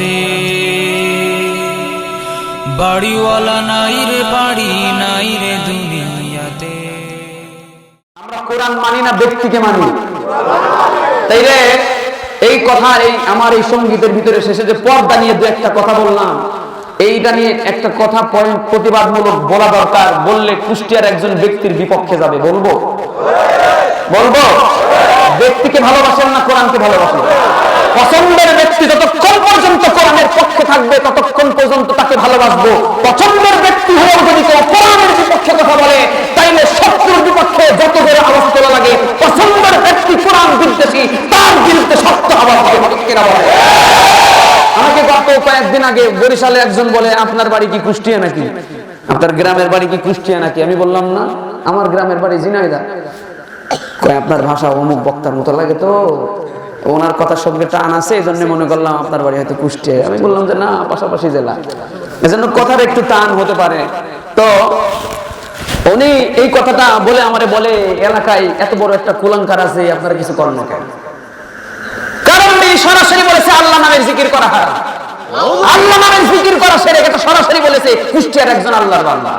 দুনিয়াতে বাড়িওয়ালা নাই রে, বাড়ি নাই রে দুনিয়াতে। আমরা কোরআন মানি না, ব্যক্তিকে মানি। তাই রে, এই কথা এই আমার এই সঙ্গীতের ভিতরে শেষে যে পর্দা নিয়ে দু একটা কথা বললাম, এইটা নিয়ে একটা কথা পয়েন্ট প্রতিবাদমূলক বলা দরকার, বললে কুষ্টিয়ার একজন ব্যক্তির বিপক্ষে যাবে, বলব? বলব? ব্যক্তিকে ভালোবাসেন না কোরআনকে ভালোবাসেন? পছন্দের ব্যক্তি যতক্ষণ পর্যন্ত কোরআনের পক্ষে থাকবে, ততক্ষণ পর্যন্ত তাকে ভালোবাসবো। পছন্দের ব্যক্তি হয়েও যদি কেউ কোরআনের বিপক্ষে কথা বলে, তাইলে শত্রুর বিপক্ষে যত করে আওয়াজ তোলা লাগে, পছন্দের ব্যক্তি কোরআন বিদ্বেষী, তার বিরুদ্ধে শক্ত আওয়াজ দিয়ে কেনা বলে আমাকে গত কয়েকদিন আগে বরিশালে একজন বলে, আপনার বাড়ি কি কুষ্টিয়া নাকি? আপনার গ্রামের বাড়ি কি কুষ্টিয়া নাকি? আমি বললাম, না, আমার গ্রামের বাড়ি জিনাইদা আপনার ভাষা অমুক বক্তার মতো লাগে তো? ওনার কথার সঙ্গে টান আছে, এই জন্য মনে করলাম আপনার বাড়ি হয়তো কুষ্টিয়া। আমি বললাম যে, না, পাশাপাশি জেলা। এজন্য কথার একটু টান হতে পারে। তো উনি এই কথাটা বলে আমারে বলে, এলাকায় এত বড় একটা কুলাঙ্কার আছে, আপনারা কিছু করেন না কেন? কারণ উনি সরাসরি বলেছে, আল্লাহ নামের জিকির করা হারাম আল্লাহ নামের জিকির করা সেরে এটা সরাসরি বলেছে, কুষ্টিয়ার একজন আল্লাহর বান্দা।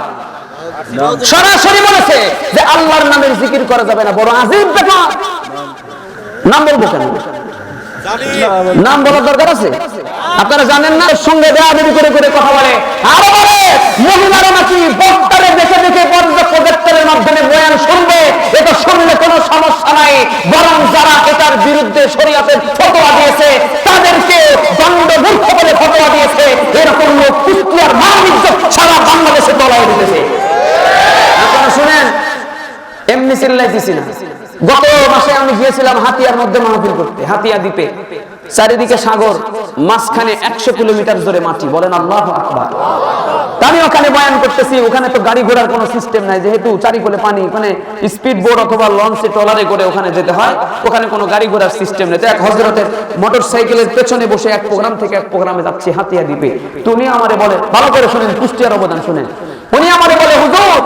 সরাসরি বলেছে যে, আল্লাহর নামের জিকির করা যাবে না। বড় আজিব ব্যাপার। নাম বলব কেন নাম বলার দরকার আছে? আপনারা জানেন না? সঙ্গে দেয়াদেবি করে করে কথা বলে। আরও বলে, মহিলারা নাকি বক্তারে দেখে দেখে প্রজেক্টরের মাধ্যমে বয়ান শুনবে। এটা শুনলে কোনো সমস্যা নাই। বরং যারা এটার বিরুদ্ধে শরীয়তের ফতোয়া দিয়েছে, তাদেরকে দণ্ডমূর্খ বলে ফতোয়া দিয়েছে। এরকম লোক কুষ্টিয়ার মান সারা বাংলাদেশে তলায় দিতেছে আপনারা শুনেন? এমনি চিল্লাইতেছি না। গত মাসে আমি গিয়েছিলাম হাতিয়ার মধ্যে মাহফিল করতে, হাতিয়া দ্বীপে। চারিদিকে সাগর, মাঝখানে একশো কিলোমিটার জোরে মাটি, বলেন আল্লাহ আকবার। আমি ওখানে বয়ান করতেছি, ওখানে তো গাড়ি ঘোড়ার কোনো সিস্টেম নাই, যেহেতু চারিকোলে পানি, ওখানে স্পিড বোর্ড অথবা লঞ্চে ট্রলারে করে ওখানে যেতে হয়, ওখানে কোনো গাড়ি ঘোড়ার সিস্টেম নেই। এক হজরতের মোটর সাইকেলের পেছনে বসে এক প্রোগ্রাম থেকে এক প্রোগ্রামে যাচ্ছি হাতিয়া দ্বীপে। তুমি আমারে বলে, ভালো করে শুনেন, কুষ্টিয়ার অবদান শুনেন। উনি আমারে বলে, হুজুর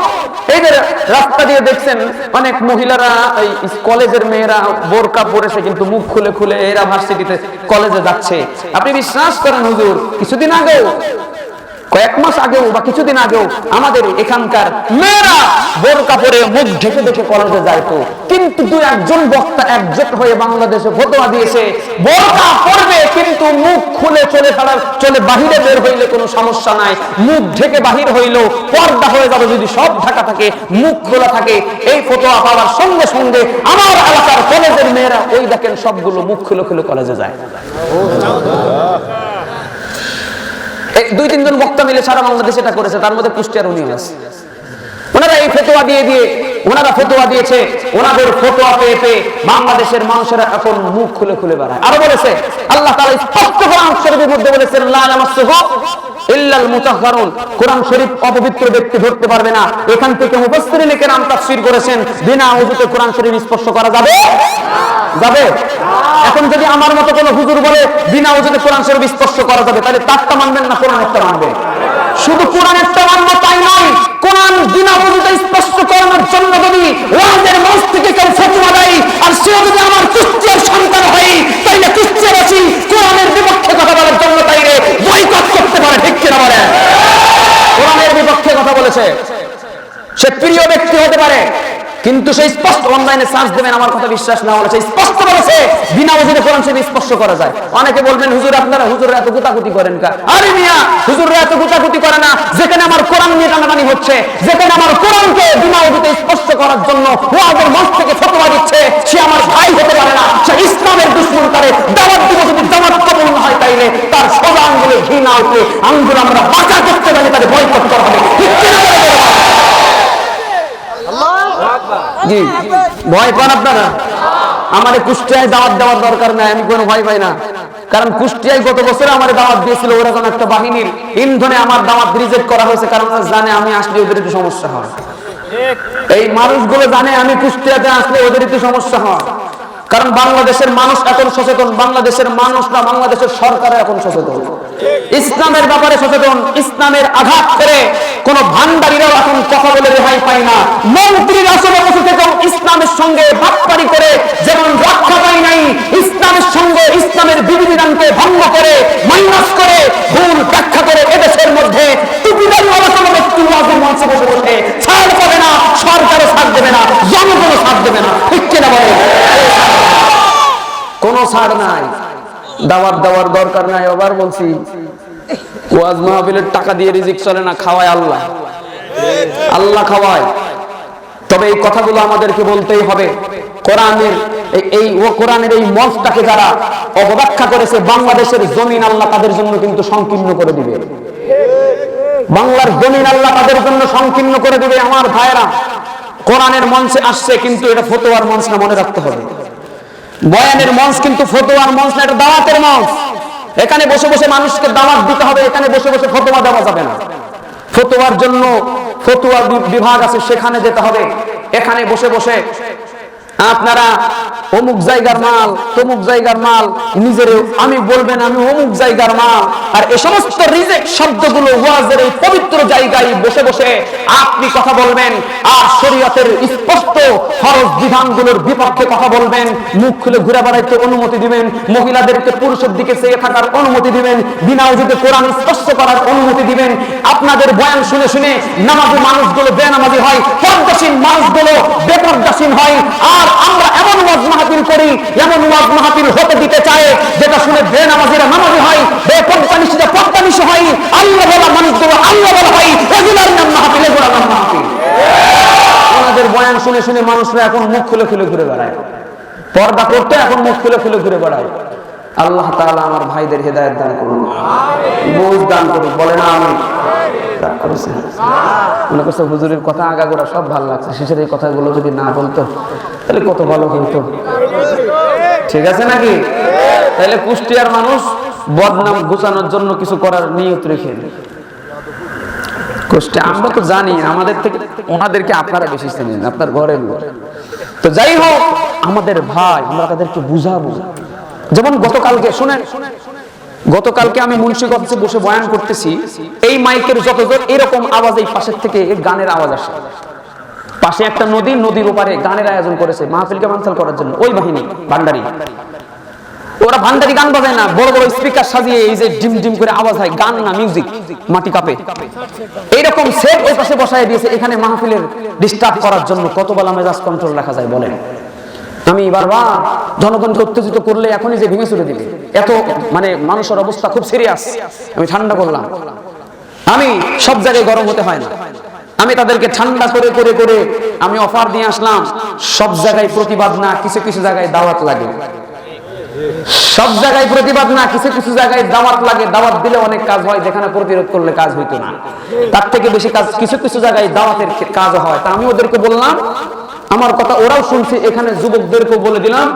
এই যে রাস্তা দিয়ে দেখছেন অনেক মহিলারা, এই কলেজের মেয়েরা বোরকা পরেছে, কিন্তু মুখ খুলে খুলে এরা ভার্সিটিতে কলেজে যাচ্ছে। আপনি বিশ্বাস করেন, হুজুর, কিছুদিন আগেও কয়েক মাস আগেও বা কিছুদিন আগেও আমাদের এখানকার মেয়েরা বোরকা পরে মুখ ঢেকে ঢেকে কলেজে যাইতো। কিন্তু দু একজন বক্তা একজোট হয়ে বাংলাদেশে ফতোয়া দিয়েছে বোরকা পরবে, কিন্তু মুখ খুলে চলে ফেলার, চলে বাহিরে বের হইলে কোনো সমস্যা নাই। মুখ ঢেকে বাহির হইল, পর্দা হয়ে যাবে যদি সব ঢাকা থাকে মুখ খোলা থাকে। এই ফতোয়া পাওয়ার সঙ্গে সঙ্গে আমার এলাকার কলেজের মেয়েরা, ওই দেখেন সবগুলো মুখ খুলে খুলে কলেজে যায়। দুই তিনজন বক্তা মিলে সারা বাংলাদেশ এটা করেছে, তার মধ্যে কুষ্টিয়ার উনিও আছে। ওনারা এই ফতোয়া দিয়ে দিয়ে, ওনারা ফতোয়া দিয়েছে, ওনাদের ফতোয়া পেয়ে পেয়ে বাংলাদেশের মানুষেরা এখন মুখ খুলে খুলে বেড়ায়। আরও বলেছে, আল্লাহ তাআলা স্পষ্ট কোরআন শরীফের মধ্যে বলেছেন, লা ইয়ামাসসুহু এখান ওযুতে যদি আমার মতো কোনো হুজুর বলে বিনা ওজুতে কোরআন শরীফ স্পর্শ করা যাবে, তাহলে তারটা মানবেন না, কোরআন একটা মানবে? শুধু কোরআন একটা মানবো, তাই নয়। কোরআন বিনা ওজুতে স্পর্শ করানোর জন্য যদি ওয়াজের মঞ্চ থেকে কেউ ফতোয়া দেয় আর সেও যদি আমার কুষ্টিয়ার সন্তান হয় তাইলে কুষ্টিয়াবাসী কোরআনের বিপক্ষে কথা বলার জন্য তাইলে বয়কট করতে পারে ঠিক কিনা বলেন কোরআনের বলেছে। সে প্রিয় ব্যক্তি হতে পারে, কিন্তু সেই স্পষ্ট অনলাইনে সার্চ দেবেন, আমার কথা বিশ্বাস না হলে সেই স্পষ্ট বলেছে, বিনা ওজনে কোরআন শরীফ স্পষ্ট করা যায়। অনেকে বলবেন, হুজুর, আপনারা হুজুর এত গুতাগুতি করেন কা আরে মিয়া হুজুর এত গুতাগুতি করে না, যেখানে আমার কোরআন নিয়ে টানাটানি হচ্ছে, যেখানে আমার কোরআনকে বিনা ওজনে স্পষ্ট করার জন্য ওয়াজের মঞ্চ থেকে ফতোয়া দিচ্ছে, সে আমার ভাই হতে পারে না, সে ইসলামের দুশ্মন করে দাওয়াত দিব যদি দাওয়াত কবুল হয় তাইলে, তার সোজা আঙ্গুলে ঘি না উঠলে আঙ্গুল আমরা বাঁচা করতে পারি তাদের বয়কট করা হবে ঠিক কিনা বলে বলো? জি ভয় পান আপনারা? আমার কুষ্টিয়ায় দাওয়াত দেওয়ার দরকার নাই, আমি কোনো ভয় পাই না। কারণ কুষ্টিয়ায় গত বছর আমার দাওয়াত দিয়েছিল ওরকম একটা বাহিনীর ইন্ধনে আমার দাওয়াত রিজেক্ট করা হয়েছে, কারণ ওরা জানে আমি আসলে ওদের একটু সমস্যা হয়। এই মানুষগুলো জানে আমি কুষ্টিয়াতে আসলে ওদের একটু সমস্যা হয়। কারণ বাংলাদেশের মানুষ এখন সচেতন, বাংলাদেশের মানুষরা বাংলাদেশের সরকার এখন সচেতন। ইসলামের ব্যাপারে সচেতন, ইসলামের আঘাত করে কোন ভান্ডারীরাও এখন কথা বলে রেহাই পায় না। মন্ত্রীর আসলে থেকেও ইসলামের সঙ্গে বাটপারি করে যেমন রক্ষা পায় নাই, ইসলামের সঙ্গে কোরআনের বিধিবিধানকে ভঙ্গ করে, মাইনাস করে, ভুল ব্যাখ্যা করে এদেশের মধ্যে টুপিদারি কোনো ব্যক্তি মঞ্চে বসে বসে ছাড় পাবে না, সরকারও ছাড় দেবে না, জনগণও ছাড় দেবে না। ঠিক কিনা বলে কোনো ছাড় নাই। দাওয়াত দেওয়ার দরকার নাই, আবার বলছি, ওয়াজ মাহফিলের টাকা দিয়ে রিজিক চলে না, খাওয়ায় আল্লাহ। আল্লাহ খাওয়ায়। তবে এই কথাগুলো আমাদেরকে বলতেই হবে। কোরআনের এই- ও কোরআনের এই মঞ্চটাকে যারা অপব্যাখ্যা করেছে, বাংলাদেশের জমিন আল্লাহ তাদের জন্য কিন্তু সংকীর্ণ করে দিবে। বাংলার জমিন আল্লাহ তাদের জন্য সংকীর্ণ করে দিবে, আমার ভাইয়েরা। কোরআনের মঞ্চে আসছে, কিন্তু এটা ফতোয়ার মঞ্চ না, মনে রাখতে হবে। বয়ানের মঞ্চ কিন্তু ফতোয়ার মঞ্চ না, এটা দাওয়াতের মঞ্চ। এখানে বসে বসে মানুষকে দাওয়াত দিতে হবে, এখানে বসে বসে ফতোয়া দেওয়া যাবে না। ফতোয়ার জন্য ফতোয়া বিভাগ আছে, সেখানে যেতে হবে। এখানে বসে বসে আপনারা অমুক জায়গার মাল, তমুক জায়গার মাল নিজের আমি বলবেন আমি অমুক জায়গার মাল। আর এই সমস্ত রিজেক্ট শব্দগুলো ওয়াজের এই পবিত্র জায়গায় বসে বসে আপনি কথা বলবেন, আর শরীয়তের স্পষ্ট ফরজ বিধানগুলোর বিপক্ষে কথা বলবেন। মুখ খুলে ঘুরে বেড়াইতে অনুমতি দিবেন, মহিলাদেরকে পুরুষের দিকে চেয়ে থাকার অনুমতি দিবেন, বিনা উজুতে কোরআন স্পষ্ট করার অনুমতি দিবেন। আপনাদের বয়ান শুনে শুনে নামাজি মানুষগুলো বেনামাজি হয়, পর্দাসীন মানুষগুলো বেপর্দাসীন হয়। আর আমরা এমন ওয়াজ মাহাতিল করি, এমন ওয়াজ মাহাতিল হতে দিতে চায়, যেটা শুনে বে নামাজিরা নামাজি হয় বে বেপর্দানিশীরা পর্দানিশী হয়, আল্লাহ বলা মানুষগুলো আল্লাহ বলা হয়, এগুলার নাম মাহাতিল এগুলার নাম মাহফিল। ওনাদের বয়ান শুনে শুনে মানুষরা এখন মুখ খুলে খুলে ঘুরে বেড়ায়। পর্দা করতে এখন মুখ খুলে খুলে ঘুরে বেড়ায়। আল্লাহ তাআলা আমার ভাইদের হেদায়েত দান করুন। বুঝ দান করুন। বলে না আমি? মনে করছে হুজুরের কথা আগাগোড়া সব ভালো লাগছে। শেষের এই কথাগুলো যদি না বলতো, তাহলে কত ভালো কিন্তু ঠিক আছে নাকি? তাহলে কুষ্টিয়ার মানুষ বদনাম ঘুচানোর জন্য কিছু করার নিয়ত রেখে কষ্টে আমরা তো জানি, আমাদের থেকে ওনাদেরকে আপনারা বেশি চেনেন, আপনার ঘরের লোক। তো যাই হোক, আমাদের ভাই, আমরা তাদেরকে বুঝাবো। যেমন গতকালকে, শুনেন, গতকালকে আমি মুন্সিগঞ্জে বসে বয়ান করতেছি, এই মাইকের যত এরকম আওয়াজ এই পাশের থেকে গানের আওয়াজ আসে। পাশে একটা নদী, নদীর ওপারে গানের আয়োজন করেছে মাহফিলকে মানসাল করার জন্য, ওই বাহিনী, ভান্ডারি। ওরা ভান্ডারি গান বাজায় না, বড় বড় স্পিকার সাজিয়ে এই যে ডিম ডিম করে আওয়াজ হয়, গান না মিউজিক মাটি কাপে। এইরকম সেট ওই পাশে বসায় দিয়েছে, এখানে মাহফিলের ডিস্টার্ব করার জন্য কত বেলা মেজাজ কন্ট্রোল রাখা যায় বলেন। আমি বারবার জনগণকে উত্তেজিত করলে এখনই যে ভেঙে চলে দিবে। এত মানে মানুষের অবস্থা খুব সিরিয়াস আমি ঠান্ডা করলাম। আমি সব জায়গায় গরম হতে হয় না। আমি তাদেরকে ঠান্ডা করে করে করে আমি অফার দিয়ে আসলাম। সব জায়গায় প্রতিবাদ না, কিছু কিছু জায়গায় দাওয়াত লাগে। সব জায়গায় প্রতিবাদ না, কিছু কিছু জায়গায় দাওয়াত লাগে। দাওয়াত দিলে অনেক কাজ হয়, যেখানে প্রতিরোধ করলে কাজ হইতো না। তার থেকে বেশি কাজ, কিছু কিছু জায়গায় দাওয়াতের কাজ হয়। তা আমি ওদেরকে বললাম আমার কথা ওরাও শুনছে, এখানে যুবকদেরকেও বলে দিলাম,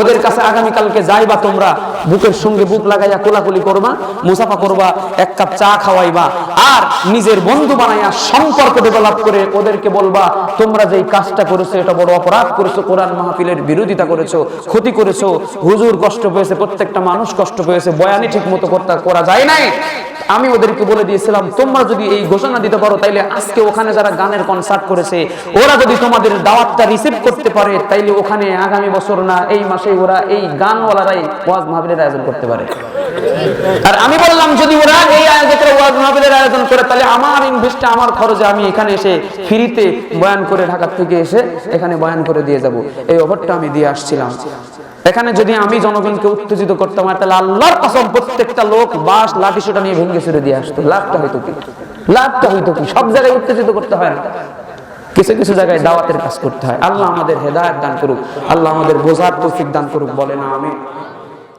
ওদের কাছে আগামীকালকে যাইবা তোমরা, বুকের সঙ্গে বুক লাগাইয়া কোলাকুলি করবা, মুসাফা করবা, এক কাপ চা খাওয়াইবা, আর নিজের বন্ধু বানাইয়া সম্পর্ক ডেভেলপ করে ওদেরকে বলবা, তোমরা যেই কাজটা করেছ, এটা বড় অপরাধ করেছ, কোরআন মাহফিলের বিরোধিতা করেছ, ক্ষতি করেছ, হুজুর কষ্ট পেয়েছে, প্রত্যেকটা মানুষ কষ্ট পেয়েছে বয়ানি ঠিক মতো করতে করা যায় নাই। আমি ওদেরকে বলে দিয়েছিলাম, তোমরা যদি এই ঘোষণা দিতে পারো, তাইলে আজকে ওখানে যারা গানের কনসার্ট করেছে, ওরা যদি তোমাদের দাওয়াতটা রিসিভ করতে পারে, তাইলে ওখানে আগামী বছর না, এই মাসে ওরা এই গানওয়ালারাই ওয়াজ মাহফিলের আয়োজন করতে পারে। আর আমি বললাম, যদি ওরা এই আয়োজকের ওয়াজ মাহফিলের আয়োজন করে তাহলে আমার ইনভেস্টটা আমার খরচে আমি এখানে এসে ফ্রিতে বয়ান করে ঢাকার থেকে এসে এখানে বয়ান করে দিয়ে যাব। এই অফারটা আমি দিয়ে আসছিলাম। এখানে যদি আমি জনগণকে উত্তেজিত করতাম তাহলে আল্লাহর কসম প্রত্যেকটা লোক বাস লাঠি সোটা নিয়ে ভেঙে ছেড়ে দিয়ে আসতো। লাভটা হইতো কি? লাভটা হইতো কি? সব জায়গায় উত্তেজিত করতে হয় না। কিছু কিছু জায়গায় দাওয়াতের কাজ করতে হয়। আল্লাহ আমাদের হেদায়ত দান করুক, আল্লাহ আমাদের বোঝার তৌফিক দান করুক বলে না আমি